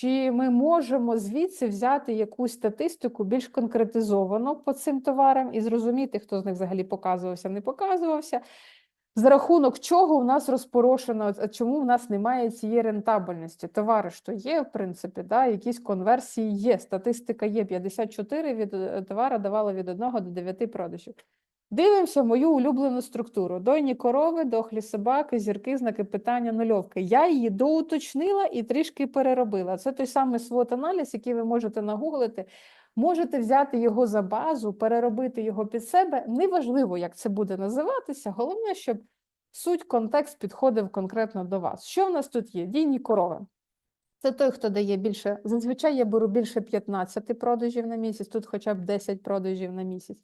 чи ми можемо звідси взяти якусь статистику більш конкретизовану по цим товарам і зрозуміти, хто з них взагалі показувався, не показувався, за рахунок чого у нас розпорошено, чому в нас немає цієї рентабельності? Товари то є, в принципі, да, якісь конверсії є, статистика є. 54 від е, товара давало від 1 до 9 продажів. Дивимося мою улюблену структуру: дойні корови, дохлі собаки, зірки, знаки питання, нульовки. Я її доуточнила і трішки переробила. Це той самий свот аналіз, який ви можете нагуглити. Можете взяти його за базу, переробити його під себе. Неважливо, як це буде називатися. Головне, щоб суть, контекст підходив конкретно до вас. Що в нас тут є? Дійні корови. Це той, хто дає більше. Зазвичай я беру більше 15 продажів на місяць, тут хоча б 10 продажів на місяць.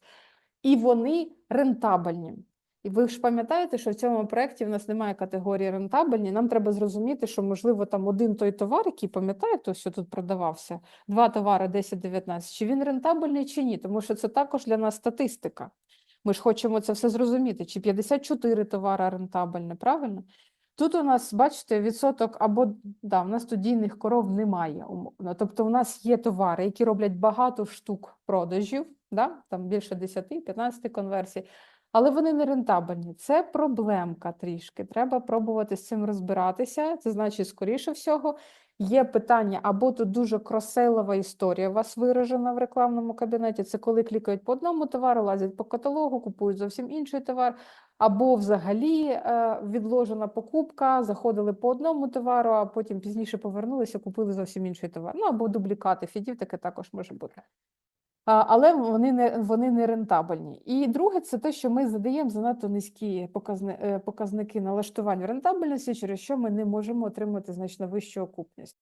І вони рентабельні. І ви ж пам'ятаєте, що в цьому проєкті в нас немає категорії рентабельні. Нам треба зрозуміти, що, можливо, там один той товар, який пам'ятаєте, що тут продавався, два товари 10-19, чи він рентабельний, чи ні, тому що це також для нас статистика. Ми ж хочемо це все зрозуміти, чи 54 товари рентабельне, правильно? Тут у нас, бачите, відсоток або да, у нас студійних коров немає умовно. Тобто, у нас є товари, які роблять багато штук продажів, да? там більше 10-15 конверсій, але вони не рентабельні. Це проблемка трішки. Треба пробувати з цим розбиратися. Це значить, скоріше всього, є питання, або тут дуже кроселова історія у вас виражена в рекламному кабінеті. Це коли клікають по одному товару, лазять по каталогу, купують зовсім інший товар. Або взагалі е, відложена покупка, заходили по одному товару, а потім пізніше повернулися, купили зовсім інший товар. Ну або дублікати фідів, таке також може бути. Але вони не, вони не рентабельні. І друге, це те, що ми задаємо занадто низькі показни, е, показники налаштувань рентабельності, через що ми не можемо отримати значно вищу окупність.